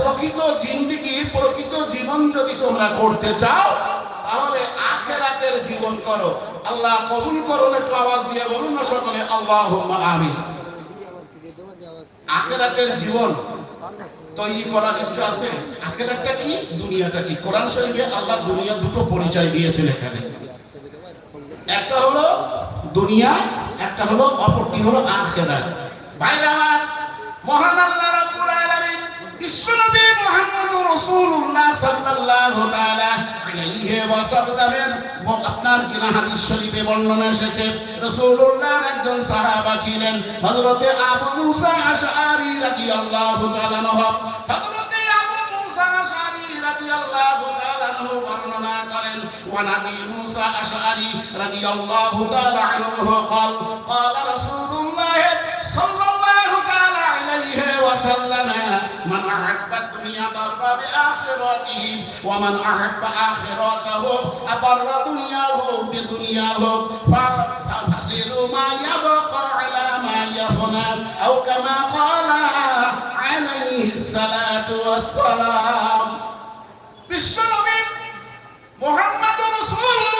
প্রকৃত জিন্দিগি, প্রকৃত জীবন যদি তোমরা করতে চাও, তাহলে আখেরাতের জীবন করো। আল্লাহ কবুল করুন, একটু আওয়াজ দিয়ে বলুন না সকলে আল্লাহ আমিন। আখেরাতের জীবন তৈরি করার ইচ্ছা আছে। আখেরাতটা কি? দুনিয়াটা কি? কোরআন শরীফে আল্লাহ দুনিয়া দুটো পরিচয় দিয়েছেন এখানে। একটা হলো দুনিয়া, একটা হলো অপরটি হলো আখেরাত। ভাইরা আমার, মহান আল্লাহ রাব্বুল আলামিন, বিশ্বনবী মুহাম্মদুর রাসূলুল্লাহ সাল্লাল্লাহু তাআলা আলাইহি ওয়াসাল্লামের আপনার কিনা হাদিস শরীফে বর্ণনা এসেছে রাসূলুল্লাহর একজন সাহাবা ছিলেন হযরতে আবু মুসা আশআরি রাদিয়াল্লাহু তাআলা আনহু হযরতে আবু মুসা আশআরি রাদিয়াল্লাহু তাআলা আনহু বর্ণনা করেন ওয়া নবী মুসা আশআরি রাদিয়াল্লাহু তাআলা আনহু قال قال رسول الله صلى أحب الدنيا بر بآخرته ومن أحب آخرته أبر دنياه بدنياه فتصير ما يبقى على ما يهنا أو كما قال عليه الصلاة والسلام بالسلام محمد رسول الله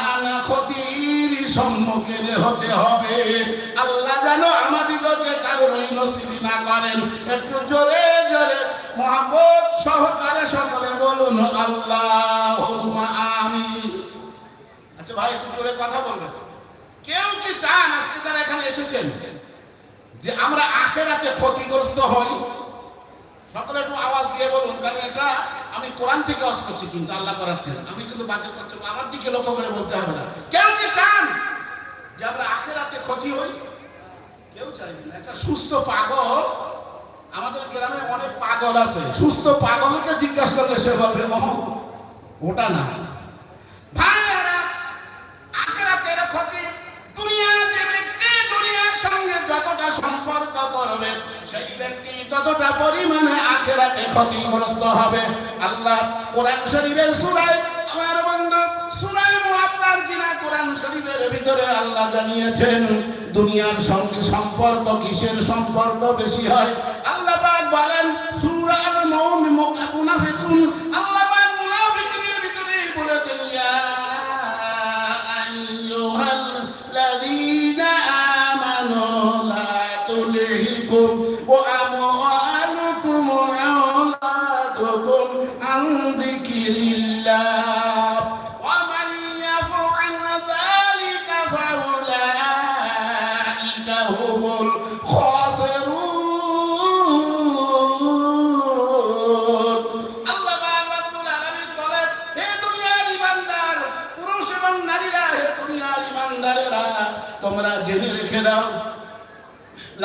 হতে হবে। আল্লাহ যেন আমাদিগকে কারোরই নসিবি না করেন। একটু জোরে জোরে মহাব্বত সহকারে সকলে বলুন আল্লাহ আমি আচ্ছা ভাই, একটু জোরে কথা বলবেন। কেউ কি চান আজকে তারা এখানে এসেছেন? যে আমরা আখেরাতে ক্ষতিগ্রস্ত হই? সকলে একটু আওয়াজ দিয়ে বলুন, কারণ এটা আমি কোরআন থেকে অস করছি কিন্তু আল্লাহ করাচ্ছেন। আমি কিন্তু বাজে করছি আমার দিকে লক্ষ্য করে বলতে হবে না। কেউ কি চান? যে আমরা আখেরাতে ক্ষতি হই কেউ চাইবে না। একটা সুস্থ পাগল আমাদের গ্রামে অনেক পাগল আছে। সুস্থ পাগলকে জিজ্ঞাসা করলে সে বলবে "মোহাম্মদ, ওটা না। যতটা সম্পর্ক করবে সেই ব্যক্তি ততটা পরিমাণে আখেরাতে ক্ষতিগ্রস্ত হবে। আল্লাহ কোরআন শরীফের সূরায় আমার বন্ধু শরীফের ভিতরে জানিয়েছেন দুনিয়ার সঙ্গে সম্পর্ক কিসের সম্পর্ক বেশি হয়? আল্লাহ বলেন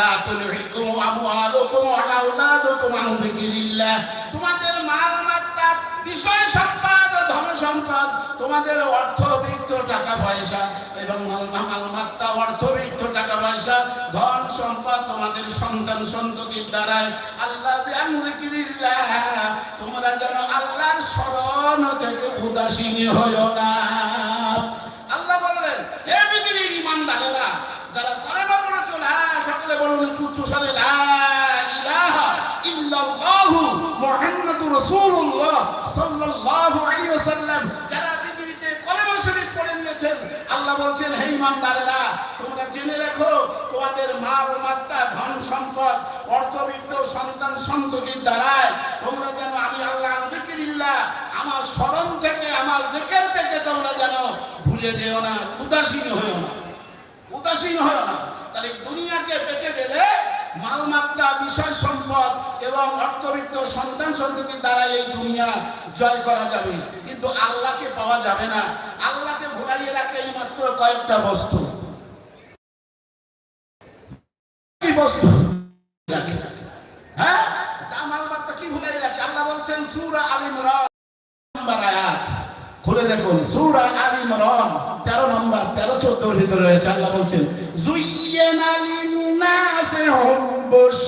লা তুলহিকুম আমওয়ালুকুম ওয়া আওলাদুকুম আন যিকিরিল্লাহ তোমাদের মাল মাত্রা, বিষয় সম্পদ, ধন সম্পদ, তোমাদের অর্থ বৃত্ত টাকা পয়সা এবং মাল মাত্রা অর্থ বৃত্ত টাকা পয়সা, ধন সম্পদ তোমাদের সন্তান সন্ততির দ্বারাই আল্লাহ আন যিকিরিল্লাহ তোমরা যেন আল্লাহর স্মরণ থেকে উদাসীন হইও না আল্লাহ বললেন হে পৃথিবীর ইমানদারেরা যারা কলেমা পড়েছো না উচ্চ স্বরে লা ইলাহা ইল্লাল্লাহু মুহাম্মাদুর রাসূলুল্লাহ সাল্লাল্লাহু আলাইহি ওয়াসাল্লাম। যারা পৃথিবীতে কলেমা শরীফ পড়ে নিয়েছেন, আল্লাহ বলছেন তোমরা জেনে রাখো, তোমাদের মাল, মাত্রা, ধন সম্পদ, অর্থবিত্ত, সন্তান সন্ততির দ্বারায় তোমরা যেন আমি আল্লাহ যিকিরিল্লাহ আমার স্মরণ থেকে, আমার জিকির থেকে তোমরা যেন ভুলে যেও না, উদাসীন হয়েও না, উদাসীন হয় না। তাহলে দুনিয়াকে পেতে গেলে মালমাত্রা, বিষয় সম্পদ এবং অর্থবিত্ত সন্তান সন্ততির দ্বারা এই দুনিয়া জয় করা যাবে। কিন্তু আল্লাহকে পাওয়া যাবে না। আল্লাহকে ভুলাইয়ে রাখে এই মাত্র কয়েকটা বস্তু। বস্তু? হ্যাঁ? মালমাত্রা কি ভুলাই রাখে? আল্লাহ বলছেন, সূরা আল ইমরান। নম্বর খুলে দেখুন, সূরা আল ইমরান। 13 নম্বর 13 14 এর ভিতরে রয়েছে আল্লাহ বলছেন জুইয়ানা লিন-নাসি হুব্বুশ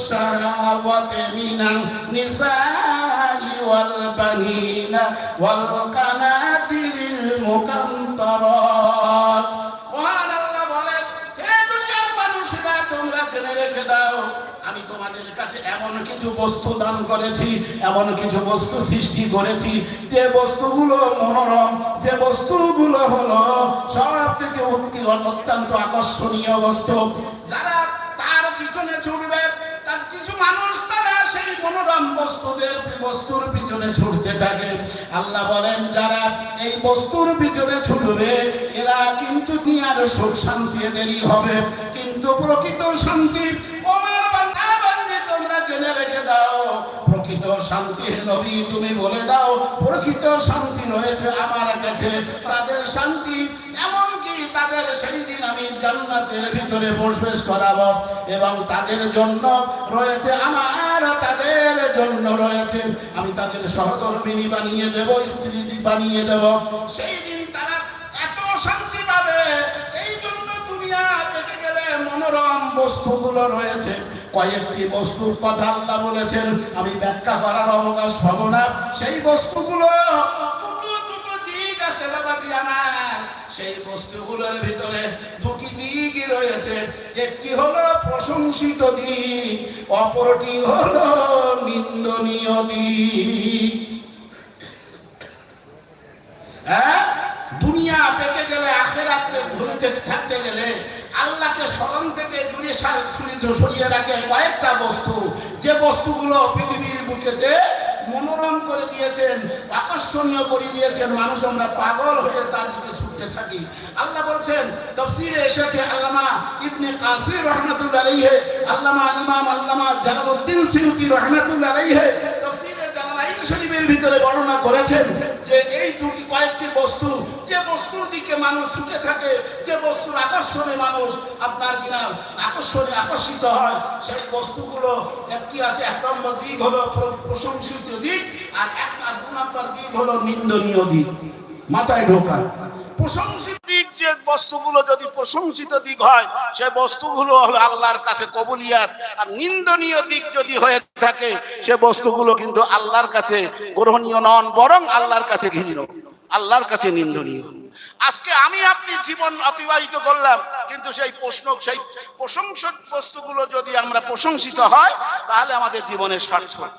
রেখে দাও। আমি তোমাদের কাছে এমন কিছু বস্তু দান করেছি, এমন কিছু বস্তু সৃষ্টি করেছি। যে বস্তুগুলো মনোরম, যে বস্তুগুলো হলো সব থেকে অতি অত্যন্ত আকর্ষণীয় বস্তু। যারা তার পিছনে ছুটবে, তার কিছু মানুষ তারা সেই মনোরম বস্তুদের, বস্তুর পিছনে ছুটতে থাকে। আল্লাহ বলেন, যারা এই বস্তুর পিছনে ছুটবে, এরা কিন্তু নিয়ে দুনিয়ার সুখ শান্তি দেরি হবে। কিন্তু প্রকৃত শান্তি। ওমার বান্দা তোমরা জেনে রেখে দাও, প্রকৃত শান্তি নবী, তুমি বলে দাও, প্রকৃত শান্তি রয়েছে আমার কাছে। তাদের শান্তি এমনকি তাদের সেই দিন আমি জান্নাতের ভিতরে প্রবেশ করাবো এবং তাদের জন্য রয়েছে আমার, তাদের জন্য রয়েছে। আমি তাদের সহকর্মিনী বানিয়ে দেব, স্ত্রী বানিয়ে দেব। সেই দিন বস্তুগুলো রয়েছে। কয়েকটি বস্তুর কথা আল্লাহ বলেছেন, আমি ব্যাখ্যা করার অবকাশ পাবো না। সেই বস্তুগুলো সেই বস্তুগুলোর ভিতরে দুটি রয়েছে। একটি হলো প্রশংসিত দিক, অপরটি হলো নিন্দনীয় দিক। হ্যাঁ? দুনিয়া পেতে গেলে, আখেরাতে ঘুরতে থাকতে গেলে আল্লাহকে স্মরণ থেকে দূরে সা- সরিয়ে রাখে কয়েকটা বস্তু। যে বস্তুগুলো পৃথিবীর বুকেতে মনোরম করে দিয়েছেন, আকর্ষণীয় করে দিয়েছেন, মানুষ আমরা পাগল হয়ে তার দিকে ছুটতে থাকি। আল্লাহ বলছেন, তফসিরে এসেছে আল্লামা ইবনে কাসির রহমাতুল্লাহ আলাইহি, আল্লামা ইমাম আল্লামা জালালউদ্দিন সিয়ুতি রহমাতুল্লাহ আলাইহি, তফসিরে জালালাইন শরীফের ভিতরে বর্ণনা করেছেন যে এই দুটি কয়েকটি বস্তু, যে বস্তুর দিকে মানুষ ছুটে থাকে, যে বস্তুর আকর্ষণে মানুষ আপনার কিনা আকর্ষণে আকর্ষিত হয়, সেই বস্তুগুলো একটি আছে, এক নম্বর দিক হলো প্রশংসিত দিক, আর একটা দু নম্বর দিক হলো নিন্দনীয় দিক। মাথায় ঢোকা প্রশংসিত যে বস্তুগুলো যদি প্রশংসিত দিক হয়, সে বস্তুগুলো হলো আল্লাহর কাছে কবুলিয়াত। আর নিন্দনীয় দিক যদি হয়ে থাকে, সে বস্তুগুলো কিন্তু আল্লাহর কাছে গ্রহণীয় নন, বরং আল্লাহর কাছে ঘৃণ্য। আল্লাহর কাছে নিন্দনীয়। আজকে আমি আপনি জীবন অতিবাহিত করলাম, কিন্তু সেই প্রশ্ন, সেই প্রশংসক বস্তুগুলো যদি আমরা প্রশংসিত হয়, তাহলে আমাদের জীবনের সার্থক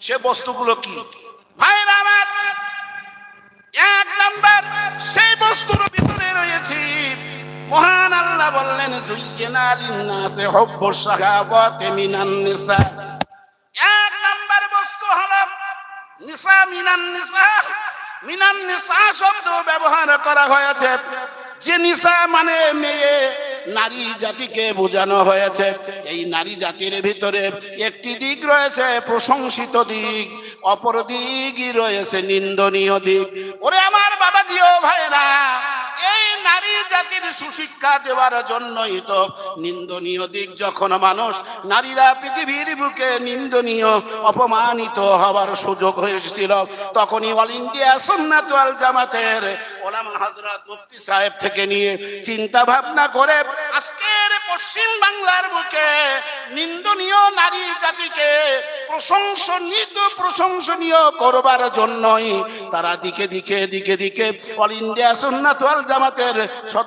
সে বস্তুগুলো কি? ভাইরা এক নাম্বার, সেই বস্তুর ভিতরে রয়েছে। মহান আল্লাহ বললেন জুইয়েনা লিন্নাসে হুব্বু শাহাওয়াতি মিনান নিসা। এক নাম্বার বস্তু হলো, নিসা মিনান নিসা। মিনান নিসা শব্দ ব্যবহার করা হয়েছে। যে নিসা মানে মেয়ে, নারী জাতিকে বোঝানো হয়েছে। এই নারী জাতির ভিতরে একটি দিক রয়েছে প্রশংসিত দিক, অপর দিকই রয়েছে নিন্দনীয় দিক। ওরে আমার বাবাজিও ভাইরা জাতির সুশিক্ষা দেওয়ার জন্যই তো নিন্দনীয় দিক যখন মানুষ নারীরা পৃথিবীর বুকে নিন্দনীয়, অপমানিত হওয়ার সুযোগ হয়েছিল। তখনই অল ইন্ডিয়া সুন্নাত ওয়াল জামাতের মুফতি সাহেব থেকে নিয়ে চিন্তা ভাবনা করে আজকের পশ্চিম বাংলার বুকে নিন্দনীয় নারী জাতিকে প্রশংসনীয় প্রশংসনীয় করবার জন্যই তারা দিকে দিকে দিকে দিকে অল ইন্ডিয়া সুন্নাত ওয়াল জামাতের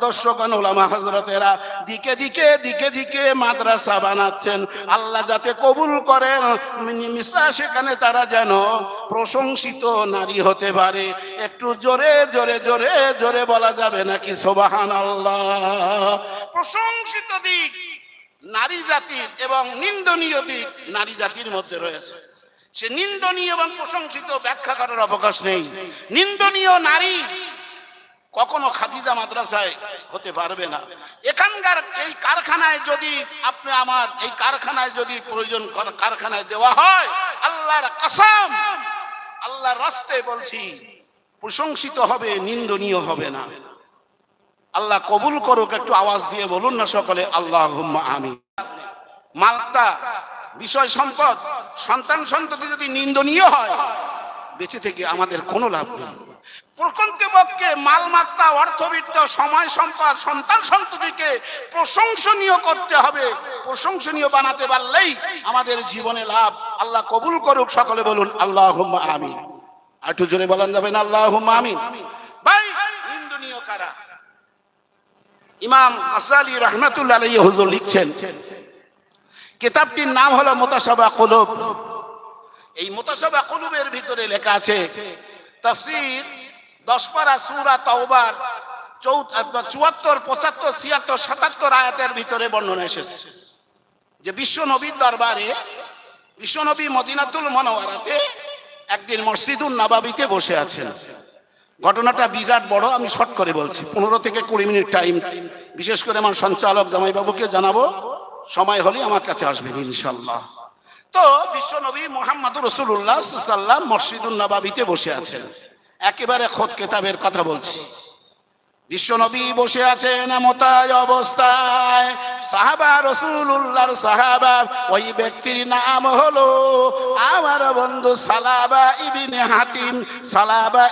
সদস্যগণ ওলামা হযরতেরা দিকে দিকে দিকে দিকে মাদ্রাসা বানাচ্ছেন। আল্লাহ যাতে কবুল করেন মিশা সেখানে তারা যেন প্রশংসিত নারী হতে পারে। একটু জোরে জোরে জোরে জোরে বলা যাবে নাকি? সোবাহান আল্লাহ প্রশংসিত দিক নারী জাতির এবং নিন্দনীয় দিক নারী জাতির মধ্যে রয়েছে। সে নিন্দনীয় এবং প্রশংসিত ব্যাখ্যা করার অবকাশ নেই। নিন্দনীয় নারী কখনো খাদিজা মাদ্রাসায় হতে পারবে না। এখানকার এই কারখানায় যদি আপনি আমার এই কারখানায় যদি প্রয়োজন কারখানায় দেওয়া হয়, আল্লাহর কসম, আল্লাহর রাস্তে বলছি, প্রশংসিত হবে, নিন্দনীয় হবে না। আল্লাহ কবুল করুক, একটু আওয়াজ দিয়ে বলুন না সকলে আল্লাহ আমি মালটা, বিষয় সম্পদ, সন্তান সন্ততি যদি নিন্দনীয় হয়, বেঁচে থেকে আমাদের কোনো লাভ নেই। প্রকৃতপক্ষে মালমাত্রা, অর্থবিত্ত, সময় সম্পদ, সন্তান সন্ততিকে প্রশংসনীয় করতে হবে। প্রশংসনীয় বানাতে পারলেই আমাদের জীবনে লাভ। আল্লাহ কবুল করুক সকলে বলুন আল্লাহ আমিন। একটু জোরে বলেন যাবেন আল্লাহ আমিন। ভাই, নিন্দনীয় কারা? ইমাম আসালি রহমাতুল্লাহ আলাইহি হুজুর লিখছেন, কিতাবটির নাম হলো মোতাসাবা কুলুব। এই মোতাসাবা কুলুবের ভিতরে লেখা আছে, তাফসীর দশ পারা সূরা তাওবার চুয়াত্তর, পঁচাত্তর, ছিয়াত্তর, সাতাত্তর আয়াতের ভিতরে বর্ণনা এসেছে। যে বিশ্ব নবীর দরবারে, বিশ্ব নবী মদিনাতুল মনোয়ারাতে একদিন মসজিদুল নবাবিতে বসে আছেন। ঘটনাটা বিরাট বড়, আমি শর্ট করে বলছি। পনেরো থেকে কুড়ি মিনিট টাইম। বিশেষ করে আমার সঞ্চালক জামাইবাবুকে জানাব, সময় হলে আমার কাছে আসবেন ইনশাল্লাহ তো বিশ্বনবী মোহাম্মদ রসুল্লাহ সাল্লাম মসজিদুল নবাবিতে বসে আছেন। একেবারে খোদ কেতাবের কথা বলছি। বিশ্বনবী বসে আছেন এমতায় অবস্থায়। সাহাবা রসুল্লাহর সাহাবা, ওই ব্যক্তির নাম হলো আমার বন্ধু সালাবা হাতিম। সালাবা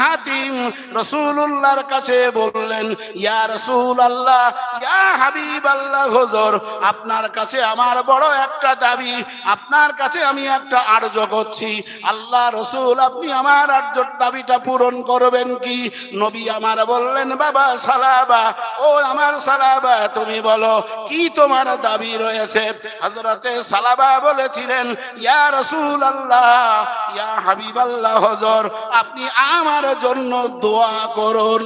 হাতিম রসুল্লাহর কাছে বললেন, ইয়া রসুল আল্লাহ ইয়া হাবিব আল্লাহ হুজুর, আপনার কাছে আমার বড় একটা দাবি, আপনার কাছে আমি একটা আর্য করছি। আল্লাহ রসুল, আপনি আমার আর্যর দাবিটা পূরণ করবেন কি? নবী আমার বললেন বাবা, সালাবা, ও আমার সালাবা, তুমি বলো, কি তোমার দাবি রয়েছে? হজরতে সালাবা বলেছিলেন, ইয়া রসুল আল্লাহ ইয়া হাবিব আল্লাহ হজর, আপনি আমার জন্য দোয়া করুন।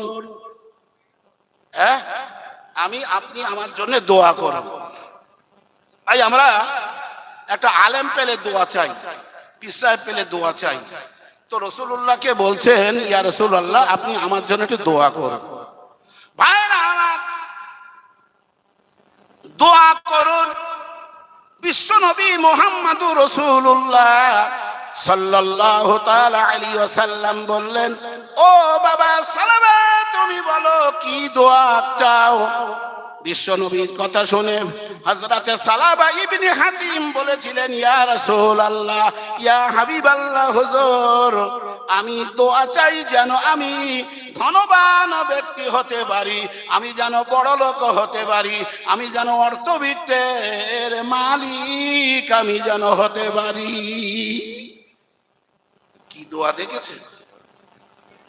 হ্যাঁ আমি, আপনি আমার জন্য দোয়া করুন। তাই আমরা একটা আলেম পেলে দোয়া চাই, পিসায় পেলে দোয়া চাই। তো রসুল্লাহকে বলছেন, ইয়া রসুল্লাহ, আপনি আমার জন্য একটু দোয়া করুন। ভাইরা দোয়া করুন। বিশ্ব নবী মোহাম্মদুর রসুল্লাহ বললেন, ও বাবা তুমি বলো কি দোয়া চাও? বিশ্ব নবীর কথা শুনে হযরতে সালাবা ইবনে হাতিম বলেছিলেন ইয়া রাসূলুল্লাহ ইয়া হাবিবাল্লাহ হুজুর আমি দোয়া চাই যেন আমি ধনবান ব্যক্তি হতে পারি আমি যেন বড় লোক হতে পারি আমি যেন অর্থবিত্তের মালিক আমি যেন হতে পারি। কি দোয়া দেখেছেন?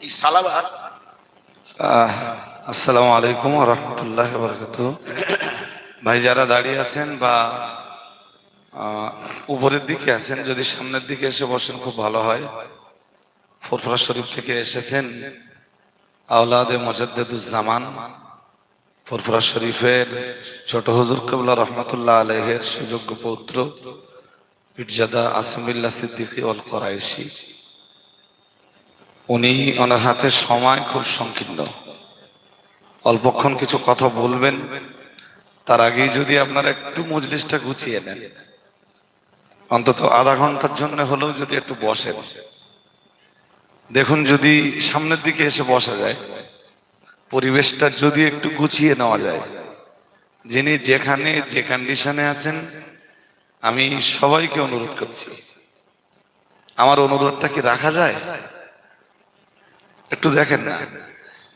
এই সালাবার আহ, আসসালামু আলাইকুম রহমতুল্লাহ বরকত ভাই, যারা দাঁড়িয়ে আছেন বা উপরের দিকে আছেন, যদি সামনের দিকে এসে বসেন, খুব ভালো হয়। ফুরফুরা শরীফ থেকে এসেছেন আওলাদে মজাদ্দুজ্জামান ফুরফুরা শরীফের ছোট হুজুর কবলা রহমতুল্লাহ আলহের সুযোগ্য পৌত্র পিরজাদা আসমিল্লা সিদ্দিকী অল করাইশি। উনি ওনার হাতে সময় খুব সংকীর্ণ। অল্পক্ষণ কিছু কথা বলবেন, তার আগেই যদি আপনারা একটু মজলিসটা গুছিয়ে নেন। অন্তত আধা ঘণ্টার জন্য হলেও যদি একটু বসেন। দেখুন, যদি সামনের দিকে এসে বসা যায়, পরিবেশটা যদি একটু গুছিয়ে নেওয়া যায়, যিনি যেখানে যে কন্ডিশনে আছেন, আমি সবাইকে অনুরোধ করছি। আমার অনুরোধটা কি রাখা যায়? একটু দেখেন না।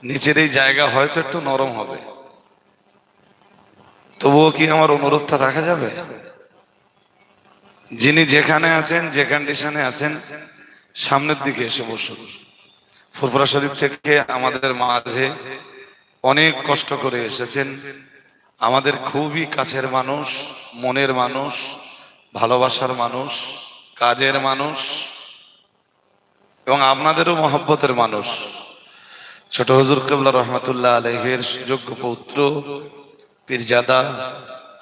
নিচের এই জায়গা হয়তো একটু নরম হবে। তবুও কি আমার অনুরোধটা রাখা যাবে? যিনি যেখানে আছেন, যে কন্ডিশনে আছেন, সামনের দিকে এসে বসুন। ফুরফুরা শরীফ থেকে আমাদের মাঝে অনেক কষ্ট করে এসেছেন। আমাদের খুবই কাছের মানুষ, মনের মানুষ, ভালোবাসার মানুষ, কাজের মানুষ। এবং আপনাদেরও মহব্বতের মানুষ। ছোট হজুর কেবলা রহমতুল্লাহ আলহের যোগ্য পৌত্র, পীরজাদা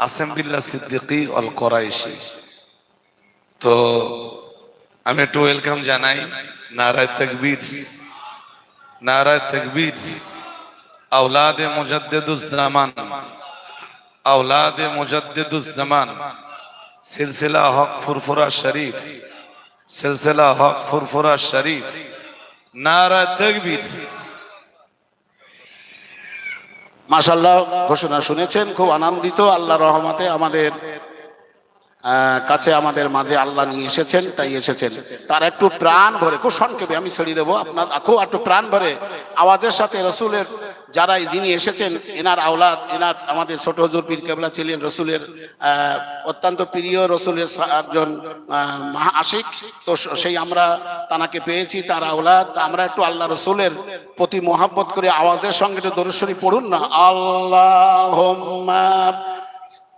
আসেমবিল্লা সিদ্দিকি অল করাইশি তো আমি একটু ওয়েলকাম জানাই নারায় তকবীর। নারায় তকবীর আউলাদে মুজাদ্দুজ্জামান আউলাদে মুজাদ্দুজ্জামান সিলসিলা হক ফুরফুরা শরীফ। সিলসিলা হক ফুরফুরা শরীফ নারা তকবীর। মাশাল্লাহ ঘোষণা শুনেছেন খুব আনন্দিত আল্লাহ রহমতে আমাদের কাছে আমাদের মাঝে আল্লাহ নিয়ে এসেছেন, তাই এসেছেন। তার একটু প্রাণ ভরে, খুব সংক্ষেপে আমি ছেড়ে দেবো আপনার, খুব একটু প্রাণ ভরে, আওয়াজের সাথে রসুলের যারা যিনি এসেছেন, এনার আওলাদ, এনার আমাদের ছোট হজুর পীর কেবলা ছিলেন, রসুলের অত্যন্ত প্রিয় রসুলের একজন আশিক তো সেই আমরা তানাকে পেয়েছি, তার আওলাদ। আমরা একটু আল্লাহ রসুলের প্রতি মোহাব্বত করে, আওয়াজের সঙ্গে একটু দরশ্বরী পড়ুন না। আল্লাহ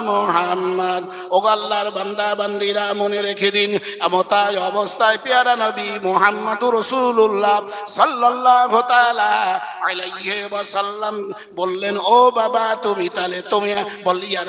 মুহাম্মদ। ও আল্লাহর বান্দা, বান্দিরা, মনে রেখে দিন আমতায় অবস্থায় পেয়ারা নবী মুহাম্মদুর রাসূলুল্লাহ সাল্লাল্লাহু তাআলা আলাইহি ওয়াসাল্লাম বললেন, ও বাবা, তুমি তাহলে তুমি বললি, ইয়া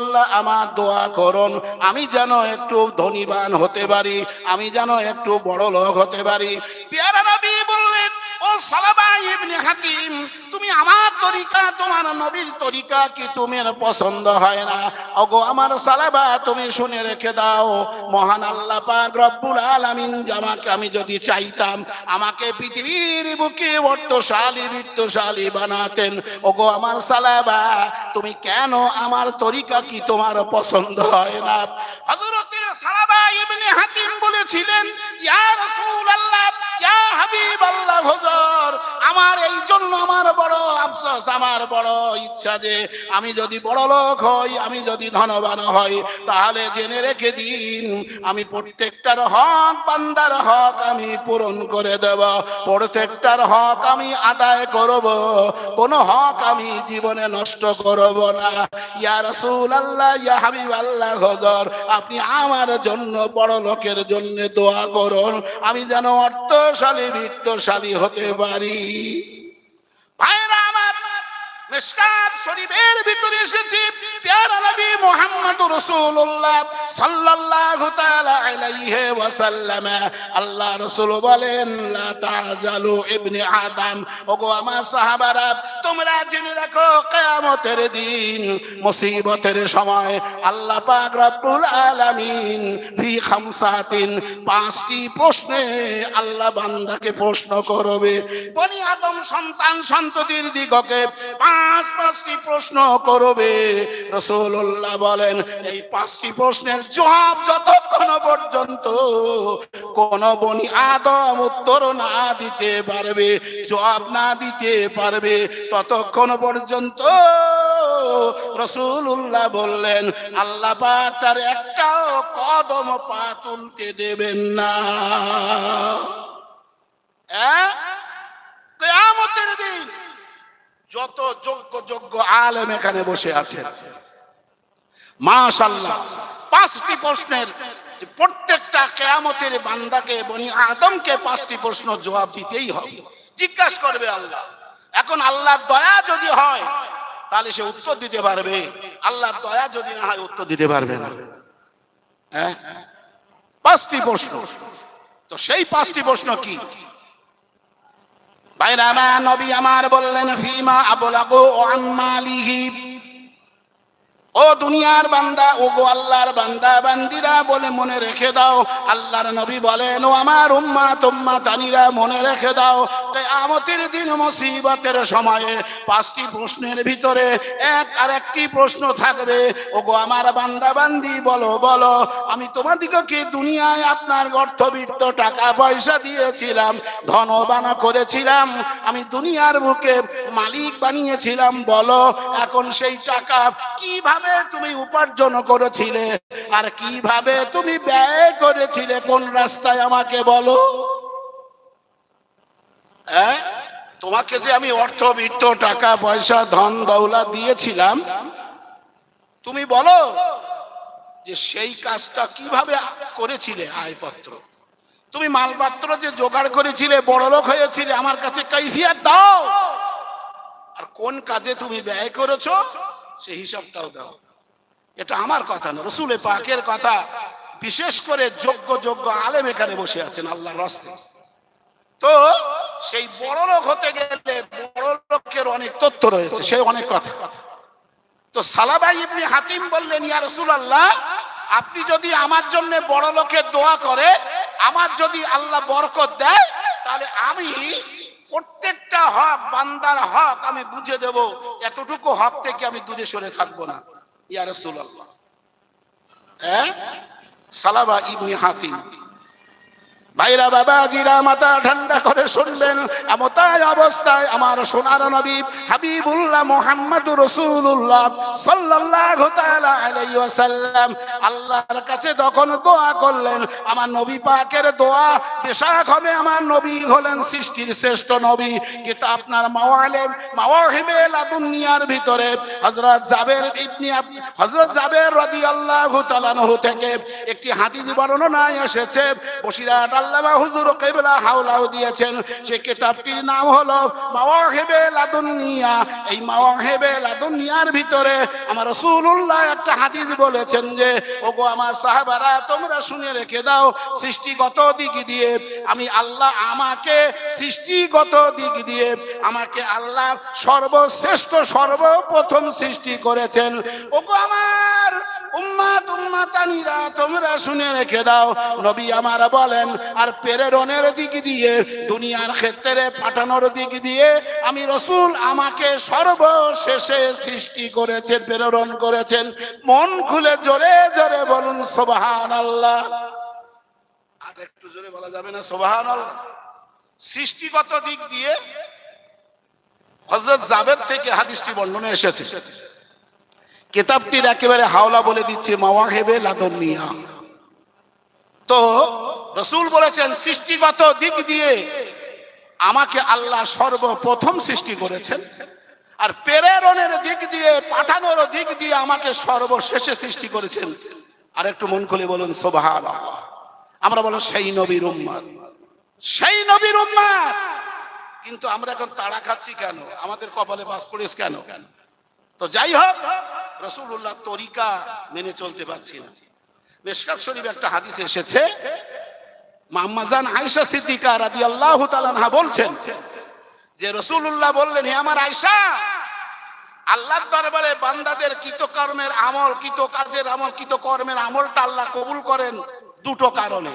আল্লাহ আমার দোয়া করুন। আমি যেন একটু ধনীবান হতে পারি, আমি যেন একটু বড় লোক হতে পারি। পেয়ারা নবী বললেন ও সালাবা ইবনে হাকিম, তুমি আমার তরিকা, তোমার নবীর তরিকা কি তোমার পছন্দ হয় না? ওগো আমার সালাবা, তুমি শুনে রেখে দাও। মহান আল্লাহ পাক রব্বুল আলামিন আমাকে, আমি যদি চাইতাম, আমাকে পৃথিবীর বুকে অর্থশালী, বৃত্তশালী বানাতেন। ওগো আমার সালাবা, তুমি কেন আমার তরিকা কি তোমার পছন্দ হয় না? হযরতের সালাবা ইবনে হাকিম বলেছিলেন, ইয়া রাসূলুল্লাহ, ইয়া হাবিবাল্লাহ হুজুর আমার এই জন্য আমার বড় আফসোস, আমার বড় ইচ্ছা যে আমি যদি বড় লোক হই, আমি যদি ধনবান হই, তাহলে জেনে রেখে দিন, আমি প্রত্যেকটার হক, বান্দার হক আমি পূরণ করে দেব। প্রত্যেকটার হক আমি আদায় করব। কোন হক আমি জীবনে নষ্ট করব না। ইয়া রাসূলুল্লাহ, ইয়া হাবিবাল্লাহ, হুজুর, আপনি আমার জন্য বড় লোকের জন্য দোয়া করুন। আমি যেন অর্থশালী, বৃত্তশালী হতে পারি ভাইরা আমার মিশকাত শরীফের ভিতরে এসেছে। প্যারা নবী মুহাম্মদ রাসূলুল্লাহ সাল্লাল্লাহু তাআলা ওয়াসাল্লাম। আল্লাহ রাসূল বলেন তাজালু ইবনে আদম। ওগো আমার সাহাবারা, তোমরা জেনে রাখো, কিয়ামতের দিন, মুসিবতের সময় আল্লাহ পাক রব্বুল আলামিন ফি খামসাতিন পাঁচটি প্রশ্নে আল্লাহ বান্দাকে প্রশ্ন করবে। বনি আদম সন্তান সন্ততির দিগকে পাঁচ পাঁচটি প্রশ্ন করবে। রসুল্লাহ বলেন, এই পাঁচটি প্রশ্নের জবাব যতক্ষণ পর্যন্ত কোন বনি আদম উত্তর না দিতে পারবে, জবাব না দিতে পারবে, ততক্ষণ পর্যন্ত রসুল্লাহ বললেন, আল্লাহ তার একটাও কদম পা তুলতে দেবেন না। যত যোগ্য যোগ্য আলেম এখানে বসে আছেন। মাশাল্লাহ পাঁচটি প্রশ্নের প্রত্যেকটা কেয়ামতের বান্দাকে, বনি আদমকে পাঁচটি প্রশ্ন জবাব দিতেই হবে। জিজ্ঞাসা করবে আল্লাহ, এখন আল্লাহর দয়া যদি হয়, তাহলে সে উত্তর দিতে পারবে। আল্লাহর দয়া যদি না হয়, উত্তর দিতে পারবে না। হ্যাঁ? পাঁচটি প্রশ্ন। তো সেই পাঁচটি প্রশ্ন কি? বাইরা নবী আমার বললেন ফিমা আবলাগো ও আম্মালিহি। ও দুনিয়ার বান্দা ও গো আল্লাহর বান্দা, বান্দিরা বলে মনে রেখে দাও। আল্লাহর নবী বলেন, ও আমার উম্মা, তুম্মা, তানিরা, মনে রেখে দাও। কিয়ামতের দিন মুসিবতের সময়ে পাঁচটি প্রশ্নের ভিতরে এক আর একটি প্রশ্ন থাকবে। ও গো আমার বান্দা, বান্দি, বলো বলো, আমি তোমাদিগকে দুনিয়ায় আপনার অর্থবিত্ত টাকা পয়সা দিয়েছিলাম ধনবান করেছিলাম, আমি দুনিয়ার বুকে মালিক বানিয়েছিলাম, বলো, এখন সেই টাকা কীভাবে তুমি উপার্জন করেছিলে? আর কীভাবে তুমি ব্যয় করেছিলে? কোন রাস্তায় আমাকে বলো। হ্যাঁ? তোমাকে যে আমি অর্থবিত্ত টাকা, পয়সা, ধন দৌলা দিয়েছিলাম, তুমি বলো যে সেই কাজটা কীভাবে করেছিলে? আয়পত্র। তুমি মালপত্র যে জোগাড় করেছিলে, বড় লোক হয়েছিলে, আমার কাছে কৈফিয়াত দাও। আর কোন কাজে তুমি ব্যয় করেছ? সেই হিসাবটাও দাও। এটা আমার কথা না রসুলে পাকের কথা। বিশেষ করে যোগ্য যোগ্য আলেম এখানে বসে আছেন আল্লাহর রস্তে। তো সেই বড় লোক হতে গেলে বড় লোকের অনেক তথ্য রয়েছে, সে অনেক কথা। তো সালাবাই ইবনে হাতিম বললেন, ইয়া রসুল আল্লাহ আপনি যদি আমার জন্য বড় লোকের দোয়া করে, আমার যদি আল্লাহ বরকত দেয়, তাহলে আমি প্রত্যেকটা হক, বান্দার হক আমি বুঝে দেব। এতটুকু হক থেকে আমি দূরে সরে থাকব না। ইয়া রাসূলুল্লাহ। হ্যাঁ? সালাবা ইবনে হাতিম। ভাইরা বাবা জিরা মাথা ঠান্ডা করে শুনবেন। এমতায় অবস্থায় আমার সোনার নবী হাবিবুল্লাহ মোহাম্মদ রসুল্লাহ সাল্লাল্লাহু আল্লাহর কাছে তখন দোয়া করলেন। আমার নবী পাকের দোয়া বেশাক হবে। আমার নবী হলেন সৃষ্টির শ্রেষ্ঠ নবী। কিন্তু আপনার মাওয়ালেম, মাওয়াহিবে লাদুনিয়ার ভিতরে হযরত জাবের ইবনে হযরত জাবের রাদিয়াল্লাহু তাআলা থেকে একটি হাদিস বর্ণনায় এসেছে। বসিরাট আল্লামা হুজুর কেবলা হাওলাও দিয়েছেন সেই কিতাবটির নাম হলো মাওয়াহিবে লাদুনিয়া। এই মাওয়াহিবে লাদুনিয়ার ভিতরে আমার রাসূলুল্লাহ একটা হাদিস বলেছেন যে, ওগো আমার সাহাবারা, তোমরা শুনে রেখে দাও সৃষ্টিগত দিক দিয়ে। আমি আল্লাহ আমাকে সৃষ্টিগত দিক দিয়ে, আমাকে আল্লাহ সর্বশ্রেষ্ঠ, সর্বপ্রথম সৃষ্টি করেছেন। ওগো আমার উম্মাত উম্মাতানিরা তোমরা শুনে রেখে দাও। নবী আমার বলেন আর প্রেরণের দিক দিয়ে, দুনিয়ার ক্ষেত্রে পাঠানোর দিক দিয়ে, আমি রসুল আমাকে সর্বশেষে সৃষ্টি করেছেন, প্রেরণ করেছেন। মন খুলে জোরে জোরে বলুন সোবাহান আল্লাহ আর একটু জোরে বলা যাবে না সোবাহান সৃষ্টিগত দিক দিয়ে হজরত জাবেদ থেকে হাদিসটি বর্ণনা এসেছে। কিতাবটির একেবারে হাওলা বলে দিচ্ছে, মাওয়াহেবে লাদনিয়া। তো রসুল বলেছেন, সৃষ্টিগত দিক দিয়ে আমাকে আল্লাহ সর্বপ্রথম সৃষ্টি করেছেন। আর প্রেরণের দিক দিয়ে, পাঠানোর দিক দিয়ে আমাকে সর্বশেষে সৃষ্টি করেছেন। আর একটু মন খুলে বলুন সোভাল আমরা বলো সেই নবীর উম্মাদ সেই নবীর উম্মাদ কিন্তু আমরা এখন তাড়া খাচ্ছি কেন? আমাদের কপালে বাস পড়েছে কেন? কেন তো যাই হোক রসুল্লাহ তরিকা মেনে চলতে পারছি না। মেশকাত শরীফ একটা হাদিস এসেছে। মাম্মাজান আয়েশা সিদ্দিকা রাদিয়াল্লাহু তাআলা বলছেন যে রসুল্লাহ বললেন, হে আমার আয়েশা, আল্লাহর দরবারে বান্দাদের কৃতকর্মের আমল কৃত কাজের আমল কৃত কর্মের আমলটা আল্লাহ কবুল করেন দুটো কারণে।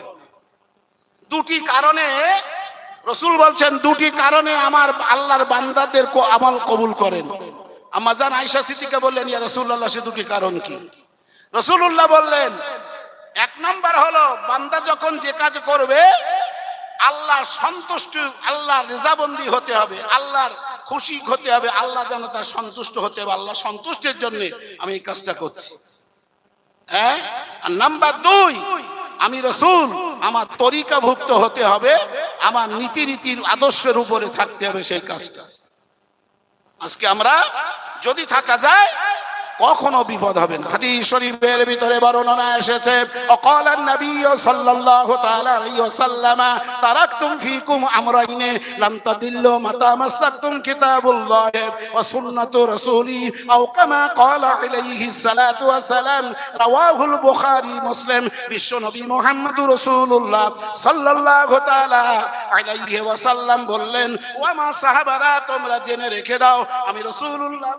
দুটি কারণে রসুল বলছেন, দুটি কারণে আমার আল্লাহর বান্দাদের আমল কবুল করেন। আমাজান আয়েশা সিদ্দিকা বললেন, ইয়া রাসূলুল্লাহ, সে দুটি কারণ কি? রসুল্লাহ বললেন এক নম্বর হলো, বান্দা যখন যে কাজ করবে আল্লাহ সন্তুষ্ট আল্লাহ রেজাবন্দি হতে হবে, আল্লাহর খুশি হতে হবে, আল্লাহ যেন তার সন্তুষ্ট হতে হবে, আল্লাহ সন্তুষ্টের জন্য আমি এই কাজটা করছি। হ্যাঁ? আর নাম্বার দুই, আমি রসুল, আমার তরিকাভুক্ত হতে হবে, আমার নীতি রীতির আদর্শের উপরে থাকতে হবে সেই কাজটা। আজকে আমরা যদি থাকা যায় কখনো বিপদ হবে না। হাদিস শরীফের ভিতরে বর্ণনা এসেছে, অকাল নবী সাল্লাল্লাহু তাআলা আলাইহি ওয়াসাল্লাম, তারাকতুম ফিকুম আমরাইন, লাম তাদিল্লু মাতা মাসাকতুম কিতাবুল্লাহ ওয়া সুন্নাতু রাসূলি, আও কামা ক্বালা আলাইহি সালাতু ওয়া সালাম, রাওয়াহুল বুখারী মুসলিম, বিশ্ব নবী মুহাম্মদুর রাসূলুল্লাহ সাল্লাল্লাহু তাআলা আলাইহি ওয়াসাল্লাম বললেন, ওয়া মা সাহাবারা, তোমরা জেনে রেখে দাও, আমি রাসূলুল্লাহ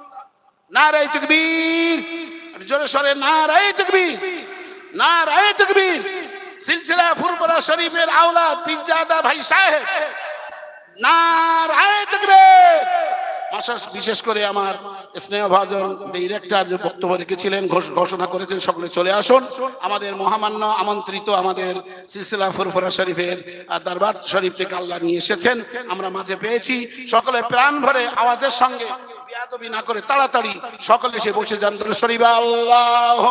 নারাই তকবীর। জোরে সরে নারাই তকবীর। নারাই তকবীর। সিলসিলা ফুরপুরা শরীফের আওলা পীরজাদা ভাই সাহেব। নারাই তকবীর। বিশেষ করে আমার স্নেহভাজন ডিরেক্টর যে বক্তব্য রেখেছিলেন, ঘোষ- ঘোষণা করেছেন, সকলে চলে আসুন। আমাদের মহামান্য আমন্ত্রিত আমাদের সিলসিলা ফুরফুরা শরীফের দরবার শরীফ থেকে আল্লাহ নিয়ে এসেছেন। আমরা মাঝে পেয়েছি, সকলে প্রাণ ভরে আওয়াজের সঙ্গে বিয়াদবি না করে তাড়াতাড়ি সকলে এসে বসে যান শরীফ আল্লাহ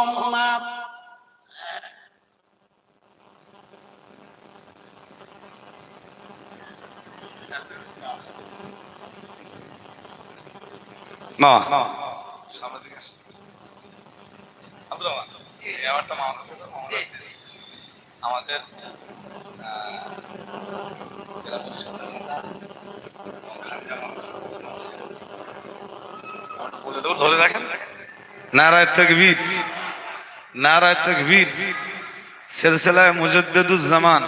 মা। সামনের দিকে আসুন। আব্দুর রহমান, এই আওয়াজটা মামার কাছে দাও, মামার কাছে দিয়ে দিও। আমাদের আহ, জেলা পরিষদের নেতা এবং খান জামাল আছে। বলে দেবো, ধরে রাখেন। নারায় বীর নারায় তকবীর, সিলসিলায় মুজদ্দুজ্জামান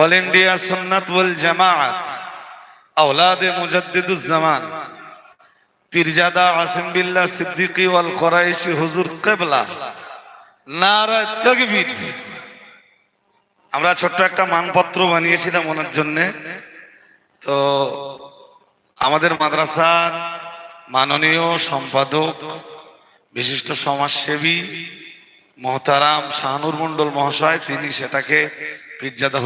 অল ইন্ডিয়া সুন্নাত ওয়াল জামাআত, আওলাদে মুজদ্দুজ্জামান পীরজাদা আসিম বিল্লাহ সিদ্দিকী ওয়াল কোরাইশি হুজুর কেবলা। নারায় তকবীর। আমরা ছোট্ট একটা মানপত্র বানিয়েছিলাম ওনার জন্যে। তো আমাদের মাদ্রাসার মাননীয় সম্পাদক বিশিষ্ট সমাজসেবী মহতারাম শাহানুর মন্ডল মহাশয় তিনি সেটাকে পিজ্জাদা